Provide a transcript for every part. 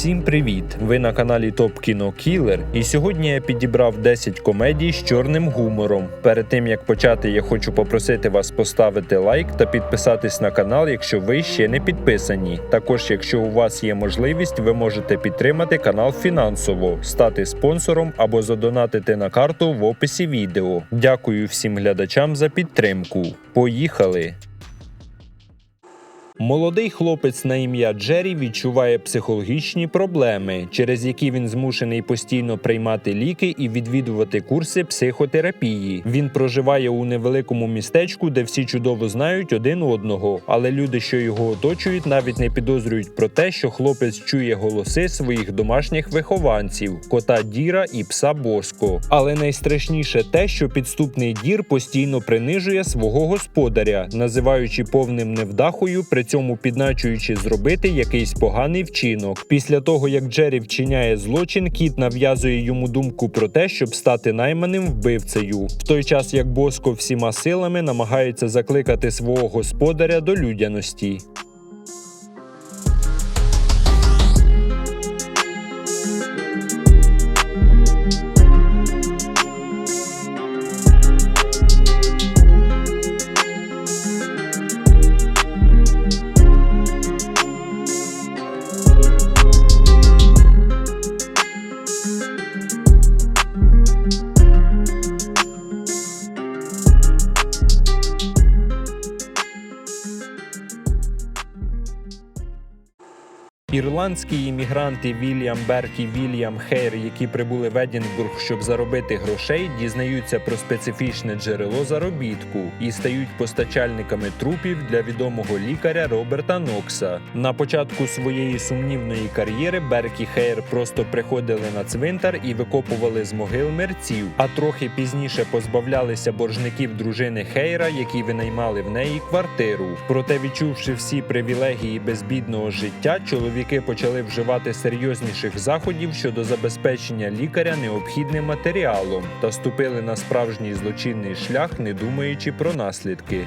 Всім привіт! Ви на каналі Топ Кіно Кілер, і сьогодні я підібрав 10 комедій з чорним гумором. Перед тим як почати, я хочу попросити вас поставити лайк та підписатись на канал, якщо ви ще не підписані. Також, якщо у вас є можливість, ви можете підтримати канал фінансово, стати спонсором або задонатити на карту в описі відео. Дякую всім глядачам за підтримку. Поїхали! Молодий хлопець на ім'я Джері відчуває психологічні проблеми, через які він змушений постійно приймати ліки і відвідувати курси психотерапії. Він проживає у невеликому містечку, де всі чудово знають один одного, але люди, що його оточують, навіть не підозрюють про те, що хлопець чує голоси своїх домашніх вихованців кота Діра і пса Боско. Але найстрашніше те, що підступний дір постійно принижує свого господаря, називаючи повним невдахою, при цьому підначуючи зробити якийсь поганий вчинок. Після того як Джері вчиняє злочин, кіт нав'язує йому думку про те, щоб стати найманим вбивцею, в той час як Боско всіма силами намагається закликати свого господаря до людяності. Ірландські іммігранти Вільям Берк і Вільям Хейр, які прибули в Едінбург, щоб заробити грошей, дізнаються про специфічне джерело заробітку і стають постачальниками трупів для відомого лікаря Роберта Нокса. На початку своєї сумнівної кар'єри Берк і Хейр просто приходили на цвинтар і викопували з могил мерців, а трохи пізніше позбавлялися боржників дружини Хейра, які винаймали в неї квартиру. Проте, відчувши всі привілегії безбідного життя, чоловіки почали вживати серйозніших заходів щодо забезпечення лікаря необхідним матеріалом та ступили на справжній злочинний шлях, не думаючи про наслідки.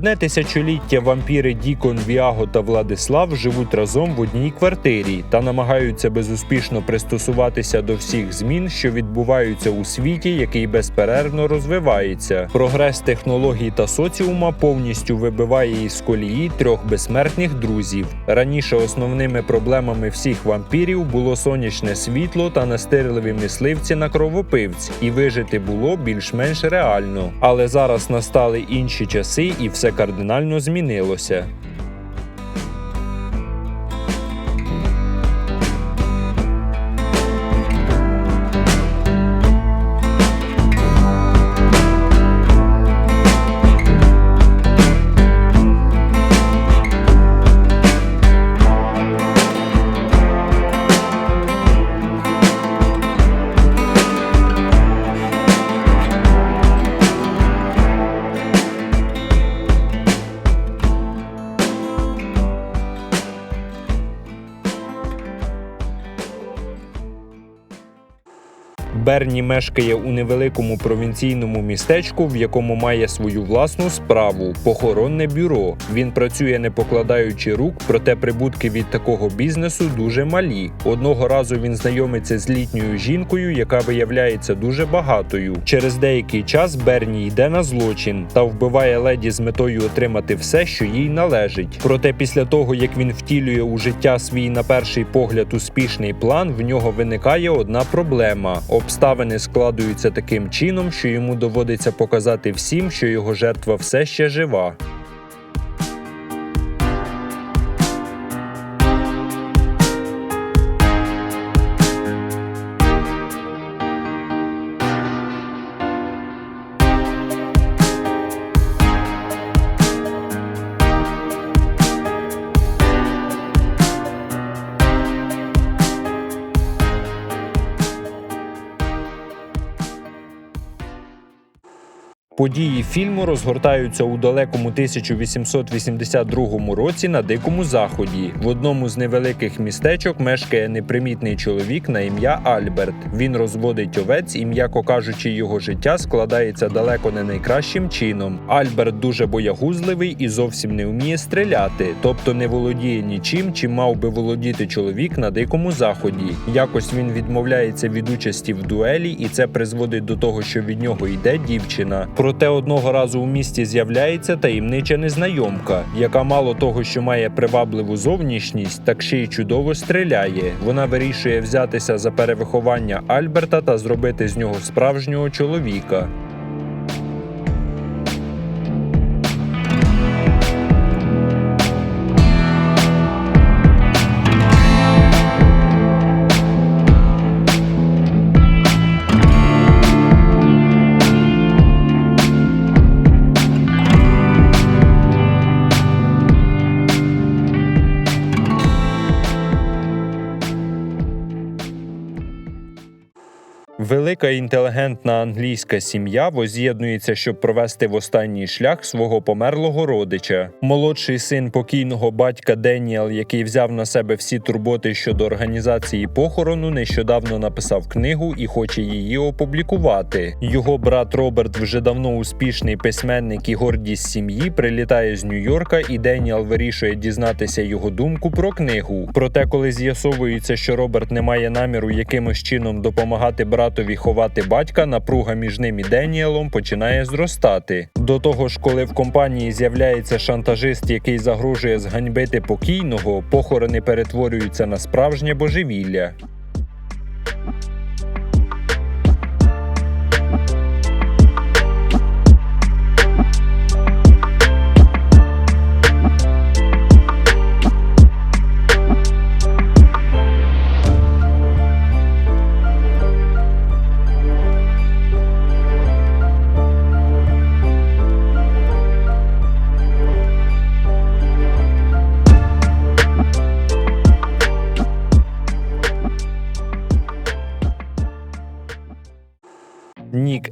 Одне тисячоліття вампіри Дікон, Віаго та Владислав живуть разом в одній квартирі та намагаються безуспішно пристосуватися до всіх змін, що відбуваються у світі, який безперервно розвивається. Прогрес технологій та соціума повністю вибиває із колії трьох безсмертних друзів. Раніше основними проблемами всіх вампірів було сонячне світло та настирливі мисливці на кровопивць, і вижити було більш-менш реально. Але зараз настали інші часи і все кардинально змінилося. Берні мешкає у невеликому провінційному містечку, в якому має свою власну справу похоронне бюро. Він працює не покладаючи рук, проте прибутки від такого бізнесу дуже малі. Одного разу він знайомиться з літньою жінкою, яка виявляється дуже багатою. Через деякий час Берні йде на злочин та вбиває леді з метою отримати все, що їй належить. Проте після того, як він втілює у життя свій на перший погляд успішний план, в нього виникає одна проблема. Обставини складуються таким чином, що йому доводиться показати всім, що його жертва все ще жива. Події фільму розгортаються у далекому 1882 році на Дикому Заході. В одному з невеликих містечок мешкає непримітний чоловік на ім'я Альберт. Він розводить овець і, м'яко кажучи, його життя складається далеко не найкращим чином. Альберт дуже боягузливий і зовсім не вміє стріляти, тобто не володіє нічим, чим мав би володіти чоловік на дикому заході. Якось він відмовляється від участі в дуелі, і це призводить до того, що від нього йде дівчина. Проте одного разу у місті з'являється таємнича незнайомка, яка мало того, що має привабливу зовнішність, так ще й чудово стріляє. Вона вирішує взятися за перевиховання Альберта та зробити з нього справжнього чоловіка. Велика інтелігентна англійська сім'я воз'єднується, щоб провести в останній шлях свого померлого родича. Молодший син покійного батька Деніел, який взяв на себе всі турботи щодо організації похорону, нещодавно написав книгу і хоче її опублікувати. Його брат Роберт, вже давно успішний письменник і гордість сім'ї, прилітає з Нью-Йорка, і Деніел вирішує дізнатися його думку про книгу. Проте, коли з'ясовується, що Роберт не має наміру якимось чином допомагати братові ховати батька, напруга між ним і Деніелом починає зростати. До того ж, коли в компанії з'являється шантажист, який загрожує зганьбити покійного, похорони перетворюються на справжнє божевілля.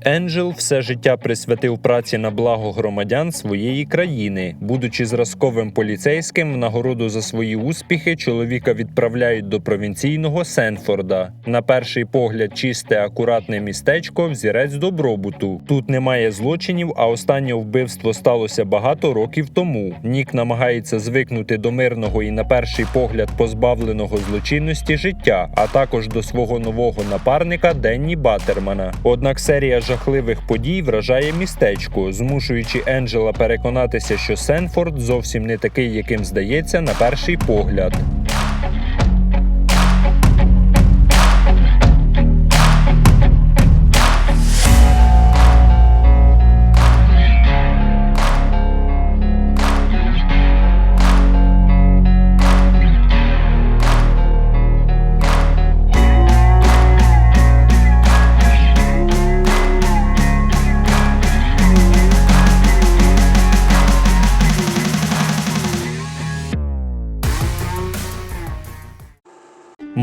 Енджел все життя присвятив праці на благо громадян своєї країни. Будучи зразковим поліцейським, в нагороду за свої успіхи чоловіка відправляють до провінційного Сенфорда. На перший погляд, чисте, акуратне містечко, взірець добробуту. Тут немає злочинів, а останнє вбивство сталося багато років тому. Нік намагається звикнути до мирного і на перший погляд позбавленого злочинності життя, а також до свого нового напарника Денні Баттермана. Однак серія жахливих подій вражає містечко, змушуючи Енджела переконатися, що Сенфорд зовсім не такий, яким здається на перший погляд.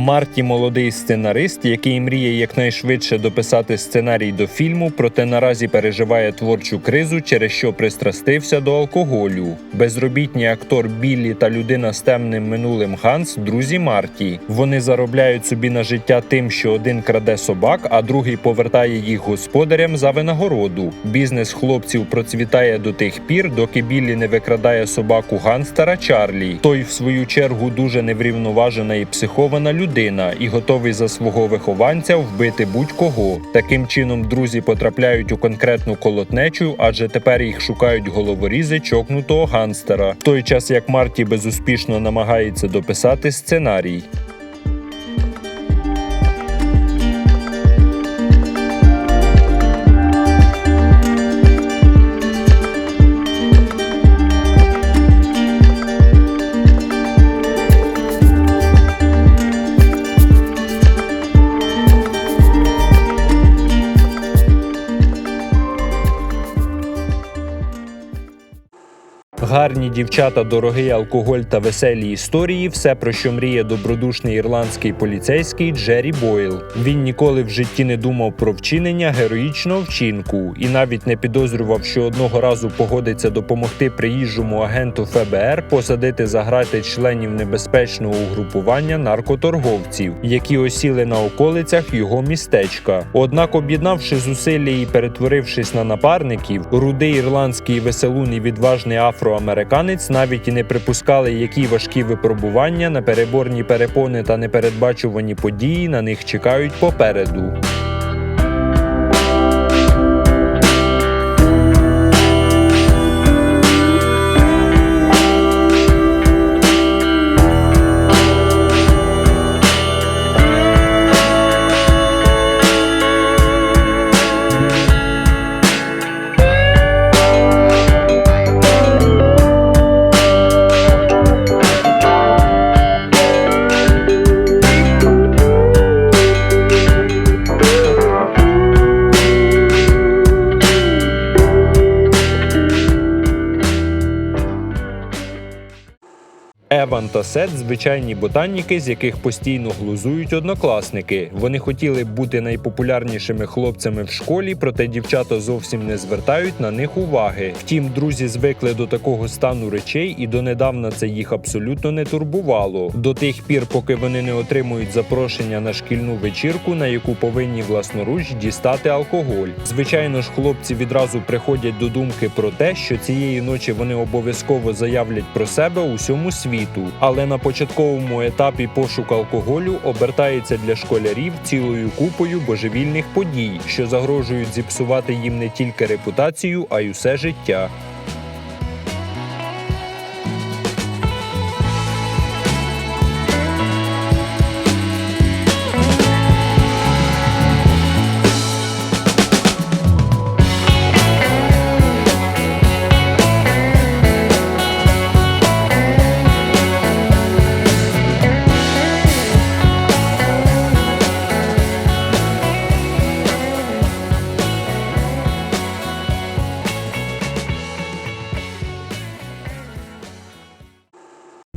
Марті молодий сценарист, який мріє якнайшвидше дописати сценарій до фільму, проте наразі переживає творчу кризу, через що пристрастився до алкоголю. Безробітні актор Біллі та людина з темним минулим Ганс друзі Марті. Вони заробляють собі на життя тим, що один краде собак, а другий повертає їх господарям за винагороду. Бізнес хлопців процвітає до тих пір, доки Біллі не викрадає собаку ганстера Чарлі. Той, в свою чергу, дуже неврівноважена і психована людина і готовий за свого вихованця вбити будь-кого. Таким чином, друзі потрапляють у конкретну колотнечу, адже тепер їх шукають головорізи чокнутого ганстера. В той час як Марті безуспішно намагається дописати сценарій. Гарні дівчата, дорогий алкоголь та веселі історії все про що мріє добродушний ірландський поліцейський Джері Бойл. Він ніколи в житті не думав про вчинення героїчного вчинку і навіть не підозрював, що одного разу погодиться допомогти приїжджому агенту ФБР посадити за грати членів небезпечного угрупування наркоторговців, які осіли на околицях його містечка. Однак, об'єднавши зусилля і перетворившись на напарників, рудий ірландський веселун і відважний афроамериканець навіть і не припускали, які важкі випробування, на переборні перепони та непередбачувані події на них чекають попереду. Еван та Сет звичайні ботаніки, з яких постійно глузують однокласники. Вони хотіли бути найпопулярнішими хлопцями в школі, проте дівчата зовсім не звертають на них уваги. Втім, друзі звикли до такого стану речей, і донедавна це їх абсолютно не турбувало. До тих пір, поки вони не отримують запрошення на шкільну вечірку, на яку повинні власноруч дістати алкоголь. Звичайно ж, хлопці відразу приходять до думки про те, що цієї ночі вони обов'язково заявлять про себе усьому світу. Але на початковому етапі пошук алкоголю обертається для школярів цілою купою божевільних подій, що загрожують зіпсувати їм не тільки репутацію, а й усе життя.